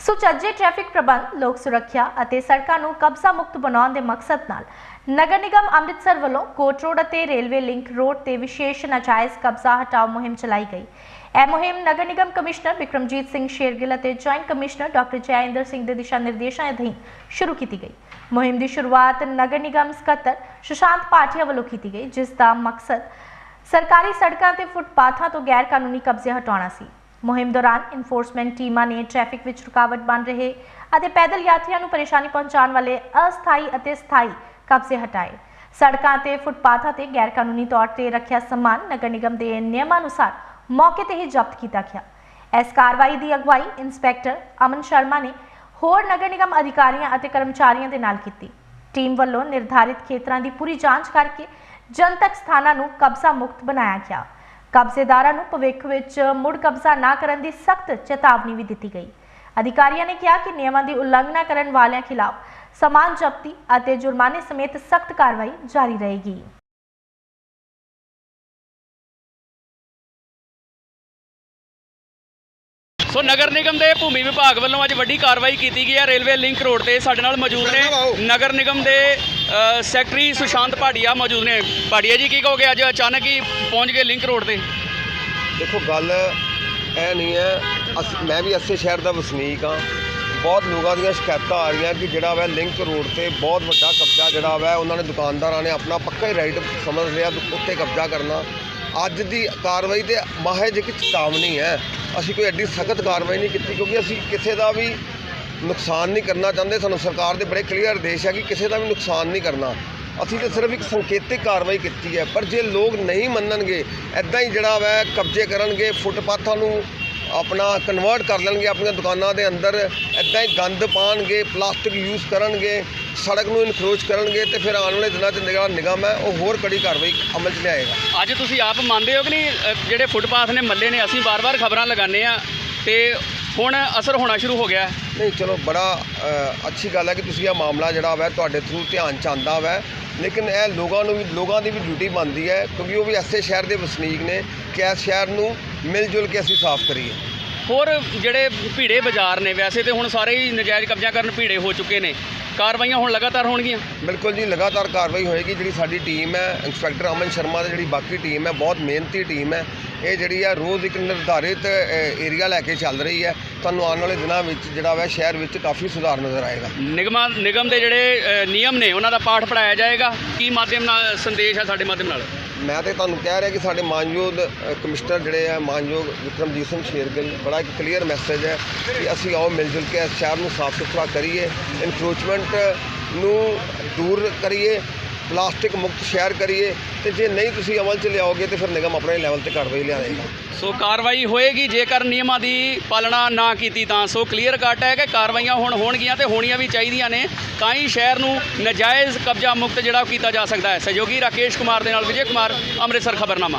ਸੁਚੱਜੇ ਟ੍ਰੈਫਿਕ ਪ੍ਰਬੰਧ, ਲੋਕ ਸੁਰੱਖਿਆ ਅਤੇ ਸੜਕਾਂ ਨੂੰ ਕਬਜ਼ਾ ਮੁਕਤ ਬਣਾਉਣ ਦੇ ਮਕਸਦ ਨਾਲ ਨਗਰ ਨਿਗਮ ਅੰਮ੍ਰਿਤਸਰ ਵੱਲੋਂ ਕੋਟ ਰੋਡ ਅਤੇ ਰੇਲਵੇ ਲਿੰਕ ਰੋਡ ਤੇ ਵਿਸ਼ੇਸ਼ ਨਾਜਾਇਜ਼ ਕਬਜ਼ਾ ਹਟਾਓ ਮੁਹਿੰਮ ਚਲਾਈ ਗਈ। ਇਹ ਮੁਹਿੰਮ ਨਗਰ ਨਿਗਮ ਕਮਿਸ਼ਨਰ ਵਿਕਰਮਜੀਤ ਸਿੰਘ ਸ਼ੇਰਗਿੱਲ ਅਤੇ joint commissioner doctor Jaiinder Singh ਦੇ ਦਿਸ਼ਾ ਨਿਰਦੇਸ਼ਾਂ ਅਧੀਨ ਸ਼ੁਰੂ ਕੀਤੀ ਗਈ। ਮੁਹਿੰਮ ਦੀ ਸ਼ੁਰੂਆਤ ਨਗਰ ਨਿਗਮ ਸਕੱਤਰ ਸੁਸ਼ਾਂਤ ਪਾਠੀਆ ਵੱਲੋਂ ਕੀਤੀ ਗਈ, ਜਿਸ ਦਾ ਮਕਸਦ ਸਰਕਾਰੀ ਸੜਕਾਂ ਤੇ ਫੁੱਟਪਾਥਾਂ ਤੋਂ ਗੈਰ ਕਾਨੂੰਨੀ ਕਬਜ਼ੇ ਹਟਾਉਣਾ ਸੀ। ਮੁਹਿੰਮ ਦੌਰਾਨ ਇਨਫੋਰਸਮੈਂਟ ਟੀਮਾਂ ਨੇ ਟ੍ਰੈਫਿਕ ਵਿੱਚ ਰੁਕਾਵਟ ਬਣ ਰਹੇ ਅਤੇ ਪੈਦਲ ਯਾਤਰੀਆਂ ਨੂੰ ਪਰੇਸ਼ਾਨੀ ਪਹੁੰਚਾਉਣ ਵਾਲੇ ਅਸਥਾਈ ਅਤੇ ਸਥਾਈ ਕਬਜ਼ੇ ਹਟਾਏ। ਸੜਕਾਂ ਤੇ ਫੁੱਟਪਾਥਾਂ ਤੇ ਗੈਰ ਕਾਨੂੰਨੀ ਤੌਰ ਤੇ ਰੱਖਿਆ ਸਮਾਨ ਨਗਰ ਨਿਗਮ ਦੇ ਨਿਯਮਾਂ ਅਨੁਸਾਰ ਮੌਕੇ ਤੇ ਹੀ ਜ਼ਬਤ ਕੀਤਾ ਗਿਆ। ਇਸ ਕਾਰਵਾਈ ਦੀ ਅਗਵਾਈ ਇੰਸਪੈਕਟਰ ਅਮਨ ਸ਼ਰਮਾ ਨੇ ਹੋਰ ਨਗਰ ਨਿਗਮ ਅਧਿਕਾਰੀਆਂ ਅਤੇ ਕਰਮਚਾਰੀਆਂ ਦੇ ਨਾਲ ਕੀਤੀ। ਟੀਮ ਵੱਲੋਂ ਨਿਰਧਾਰਿਤ ਖੇਤਰਾਂ ਦੀ ਪੂਰੀ ਜਾਂਚ ਕਰਕੇ ਜਨਤਕ ਸਥਾਨਾਂ ਨੂੰ ਕਬਜ਼ਾ ਮੁਕਤ ਬਣਾਇਆ ਗਿਆ। ਕਬਜ਼ੇਦਾਰਾਂ ਨੂੰ ਭਵਿੱਖ ਵਿੱਚ ਮੁੜ ਕਬਜ਼ਾ ਨਾ ਕਰਨ ਦੀ ਸਖਤ ਚੇਤਾਵਨੀ ਵੀ ਦਿੱਤੀ ਗਈ। ਅਧਿਕਾਰੀਆਂ ਨੇ ਕਿਹਾ ਕਿ ਨਿਯਮਾਂ ਦੀ ਉਲੰਘਣਾ ਕਰਨ ਵਾਲਿਆਂ ਖਿਲਾਫ ਸਮਾਨ ਜ਼ਬਤੀ ਅਤੇ ਜੁਰਮਾਨੇ ਸਮੇਤ ਸਖਤ ਕਾਰਵਾਈ ਜਾਰੀ ਰਹੇਗੀ। ਸੋ ਨਗਰ ਨਿਗਮ ਦੇ ਭੂਮੀ ਵਿਭਾਗ ਵੱਲੋਂ ਅੱਜ ਵੱਡੀ ਕਾਰਵਾਈ ਕੀਤੀ ਗਈ ਹੈ। ਰੇਲਵੇ ਲਿੰਕ ਰੋਡ ਤੇ ਸਾਡੇ ਨਾਲ ਮੌਜੂਦ ਨੇ। ਨਗਰ ਨਿਗਮ ਦੇ ਸੈਕਟਰੀ ਸੁਸ਼ਾਂਤ ਭਾਟੀਆ ਮੌਜੂਦ ਨੇ। ਭਾਟੀਆ ਜੀ, ਕੀ ਕਹੋਗੇ? ਅੱਜ ਅਚਾਨਕ ਹੀ ਪਹੁੰਚ ਗਏ ਲਿੰਕ ਰੋਡ ਤੇ। ਦੇਖੋ, ਗੱਲ ਇਹ ਨਹੀਂ ਹੈ ਅਸ, ਮੈਂ ਵੀ ਅਸੇ ਸ਼ਹਿਰ ਦਾ ਵਸਨੀਕ ਹਾਂ। ਬਹੁਤ ਲੋਕਾਂ ਦੀਆਂ ਸ਼ਿਕਾਇਤਾਂ ਆ ਰਹੀਆਂ ਕਿ ਜਿਹੜਾ ਵੈ ਲਿੰਕ ਰੋਡ ਤੇ ਬਹੁਤ ਵੱਡਾ ਕਬਜ਼ਾ ਜਿਹੜਾ ਵੈ, ਉਹਨਾਂ ਨੇ ਦੁਕਾਨਦਾਰਾਂ ਨੇ ਆਪਣਾ ਪੱਕਾ ਹੀ ਰਾਈਟ ਸਮਝ ਲਿਆ ਵੀ ਉੱਤੇ ਕਬਜ਼ਾ ਕਰਨਾ। ਅੱਜ ਦੀ ਕਾਰਵਾਈ ਤੇ ਮਾਹਜ ਇੱਕ ਚੇਤਾਵਨੀ ਹੈ ਅਸੀਂ ਕੋਈ ਐਡੀ ਸਖਤ ਕਾਰਵਾਈ ਨਹੀਂ ਕੀਤੀ ਕਿਉਂਕਿ ਅਸੀਂ ਕਿਸੇ ਦਾ ਵੀ ਨੁਕਸਾਨ ਨਹੀਂ ਕਰਨਾ ਚਾਹੁੰਦੇ। ਸਾਨੂੰ ਸਰਕਾਰ ਦੇ ਬੜੇ ਕਲੀਅਰ ਆਦੇਸ਼ ਹੈ ਕਿ ਕਿਸੇ ਦਾ ਵੀ ਨੁਕਸਾਨ ਨਹੀਂ ਕਰਨਾ। ਅਸੀਂ ਤਾਂ ਸਿਰਫ ਇੱਕ ਸੰਕੇਤਿਕ ਕਾਰਵਾਈ ਕੀਤੀ ਹੈ, ਪਰ ਜੇ ਲੋਕ ਨਹੀਂ ਮੰਨਣਗੇ ਐਦਾਂ ਹੀ ਜਿਹੜਾ ਵੈ ਕਬਜ਼ੇ ਕਰਨਗੇ, ਫੁੱਟਪਾਥਾਂ ਨੂੰ ਆਪਣਾ ਕਨਵਰਟ ਕਰ ਲੈਣਗੇ ਆਪਣੀਆਂ ਦੁਕਾਨਾਂ ਦੇ ਅੰਦਰ ਐਦਾਂ ਹੀ ਗੰਦ ਪਾਣਗੇ, ਪਲਾਸਟਿਕ ਯੂਜ਼ ਕਰਨਗੇ, ਸੜਕ ਨੂੰ ਇਨਕਰੋਚ ਕਰਨਗੇ ਤੇ ਫਿਰ ਆਉਣ ਵਾਲੇ ਦਿਨਾਂ 'ਚ ਜਿਹੜਾ ਨਿਗਮ ਹੈ ਉਹ ਹੋਰ ਕੜੀ ਕਾਰਵਾਈ ਅਮਲ 'ਚ ਲਿਆਏਗਾ। ਅੱਜ ਤੁਸੀਂ ਆਪ ਮੰਨਦੇ ਹੋ ਕਿ ਨਹੀਂ? ਜਿਹੜੇ ਫੁੱਟਪਾਥ ਨੇ, ਮੱਲੇ ਨੇ, ਅਸੀਂ ਵਾਰ-ਵਾਰ ਖਬਰਾਂ ਲਗਾਉਂਦੇ ਆ ਤੇ ਹੁਣ ਅਸਰ ਹੋਣਾ ਸ਼ੁਰੂ ਹੋ ਗਿਆ। ਹੈ। ਨਹੀਂ ਚਲੋ ਬੜਾ ਅ, ਅੱਛੀ ਗੱਲ ਹੈ ਕਿ ਤੁਸੀਂ ਇਹ ਮਾਮਲਾ ਜਿਹੜਾ ਵਾ ਤੁਹਾਡੇ ਥਰੂ ਧਿਆਨ ਚ ਆਂਦਾ ਵਾ। ਲੇਕਿਨ ਇਹ ਲੋਕਾਂ ਨੂੰ ਵੀ ਲੋਕਾਂ ਦੀ ਵੀ ਡਿਊਟੀ ਬਣਦੀ ਹੈ ਕਿਉਂਕਿ ਉਹ ਵੀ ਐਸੇ ਸ਼ਹਿਰ ਦੇ ਵਸਨੀਕ ਨੇ ਕਿ ਇਸ ਸ਼ਹਿਰ ਨੂੰ ਮਿਲ ਜੁਲ ਕੇ ਅਸੀਂ ਸਾਫ਼ ਕਰੀਏ। ਹੋਰ ਜਿਹੜੇ ਭੀੜੇ ਬਾਜ਼ਾਰ ਨੇ ਵੈਸੇ ਤੇ ਹੁਣ ਸਾਰੇ ਹੀ ਨਜਾਇਜ਼ ਕਬਜ਼ਾ ਕਰਨ ਭੀੜੇ ਹੋ ਚੁੱਕੇ ਨੇ। ਕਾਰਵਾਈਆਂ ਹੁਣ ਲਗਾਤਾਰ ਹੋਣਗੀਆਂ? ਬਿਲਕੁਲ ਜੀ ਲਗਾਤਾਰ ਕਾਰਵਾਈ ਹੋਏਗੀ। ਜਿਹੜੀ ਸਾਡੀ ਟੀਮ ਹੈ ਇੰਸਪੈਕਟਰ ਅਮਨ ਸ਼ਰਮਾ ਤੇ ਜਿਹੜੀ ਬਾਕੀ ਟੀਮ ਹੈ ਬਹੁਤ ਮਿਹਨਤੀ ਟੀਮ ਹੈ। ਇਹ ਜਿਹੜੀ ਹੈ ਰੋਜ਼ ਇੱਕ ਨਿਰਧਾਰਿਤ ਏਰੀਆ ਲੈ ਕੇ ਚੱਲ ਰਹੀ ਹੈ। ਤੁਹਾਨੂੰ ਆਉਣ ਵਾਲੇ ਦਿਨਾਂ ਵਿੱਚ ਜਿਹੜਾ ਵਾ ਸ਼ਹਿਰ ਵਿੱਚ ਕਾਫੀ ਸੁਧਾਰ ਨਜ਼ਰ ਆਏਗਾ। ਨਿਗਮਾਂ ਨਿਗਮ ਦੇ ਜਿਹੜੇ ਨਿਯਮ ਨੇ ਉਹਨਾਂ ਦਾ ਪਾਠ ਪੜਾਇਆ ਜਾਏਗਾ। ਕੀ ਮਾਧਿਅਮ ਨਾਲ ਸੰਦੇਸ਼ ਹੈ ਸਾਡੇ ਮਾਧਿਅਮ ਨਾਲ? ਮੈਂ ਤੇ ਤੁਹਾਨੂੰ ਕਹਿ ਰਿਹਾ ਕਿ ਸਾਡੇ ਮਾਨਯੋਗ ਕਮਿਸ਼ਨਰ ਜਿਹੜੇ ਆ, ਮਾਨਯੋਗ ਵਿਕਰਮਜੀਤ ਸਿੰਘ ਸ਼ੇਰਗਿੱਲ, ਬੜਾ ਇੱਕ ਕਲੀਅਰ ਮੈਸੇਜ ਹੈ ਕਿ ਅਸੀਂ ਆਓ ਮਿਲ ਜੁਲ ਕੇ ਇਸ ਸ਼ਹਿਰ ਨੂੰ ਸਾਫ਼ ਸੁਥਰਾ ਕਰੀਏ ਇਨਕਰੋਚਮੈਂਟ ਨੂੰ ਦੂਰ ਕਰੀਏ ਪਲਾਸਟਿਕ ਮੁਕਤ ਸ਼ਹਿਰ ਕਰੀਏ ਤੇ ਜੇ ਨਹੀਂ ਤੁਸੀਂ ਅਮਲ 'ਚ ਲਿਆਓਗੇ ਤੇ ਫਿਰ ਨਿਗਮ ਆਪਣੇ ਲੈਵਲ ਤੇ ਕਾਰਵਾਈ ਲਿਆਏਗਾ ਸੋ ਕਾਰਵਾਈ ਹੋਏਗੀ, ਜੇਕਰ ਨਿਯਮਾਂ ਦੀ ਪਾਲਣਾ ਨਾ ਕੀਤੀ ਤਾਂ। ਸੋ ਕਲੀਅਰ ਕੱਟ ਹੈ ਕਿ ਕਾਰਵਾਈਆਂ ਹੁਣ ਹੋਣਗੀਆਂ ਤੇ ਹੋਣੀਆਂ ਵੀ ਚਾਹੀਦੀਆਂ ਨੇ। ਤਾਂ ਹੀ ਸ਼ਹਿਰ ਨੂੰ ਨਜਾਇਜ਼ ਕਬਜ਼ਾ ਮੁਕਤ ਜਿਹੜਾ ਉਹ ਕੀਤਾ ਜਾ ਸਕਦਾ ਹੈ। ਸਹਿਯੋਗੀ ਰਾਕੇਸ਼ ਕੁਮਾਰ ਦੇ ਨਾਲ ਵਿਜੇ ਕੁਮਾਰ, ਅੰਮ੍ਰਿਤਸਰ ਖਬਰਨਾਮਾ।